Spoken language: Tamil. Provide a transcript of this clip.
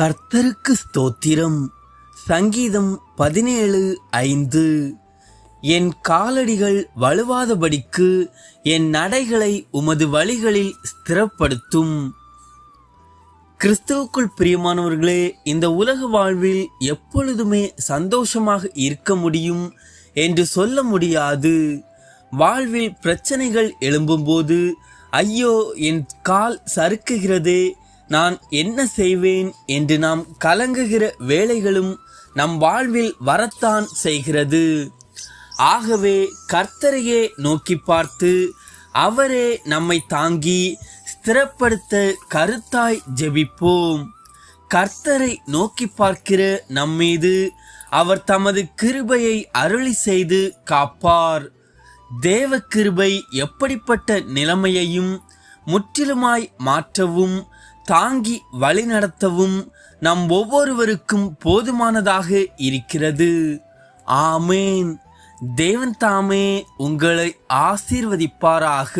கர்த்தருக்கு ஸ்தோத்திரம். சங்கீதம் பதினேழு ஐந்து. என் காலடிகள் வலுவாதபடிக்கு என் நடைகளை உமது வழிகளில் ஸ்திரப்படுத்தும். கிறிஸ்துவுக்குள் பிரியமானவர்களே இந்த உலக வாழ்வில் எப்பொழுதுமே சந்தோஷமாக இருக்க முடியும் என்று சொல்ல முடியாது. வாழ்வில் பிரச்சனைகள் எழும்பும்போது ஐயோ என் கால் சறுக்குகிறதே நான் என்ன செய்வேன் என்று நாம் கலங்குகிற வேலைகளும் நம் வாழ்வில் வரத்தான் செய்கிறது. ஆகவே கர்த்தரையே நோக்கி பார்த்து அவரே நம்மை தாங்கி ஸ்திரப்படுத்த கருத்தாய் ஜெபிப்போம். கர்த்தரை நோக்கி பார்க்கிற நம்மீது அவர் தமது கிருபையை அருளி செய்து காப்பார். தேவ கிருபை எப்படிப்பட்ட நிலைமையையும் முற்றிலுமாய் மாற்றவும் தாங்கி வழிநடத்தவும் நம் ஒவ்வொருவருக்கும் போதுமானதாக இருக்கிறது. ஆமேன். தேவன் தாமே உங்களை ஆசீர்வதிப்பாராக.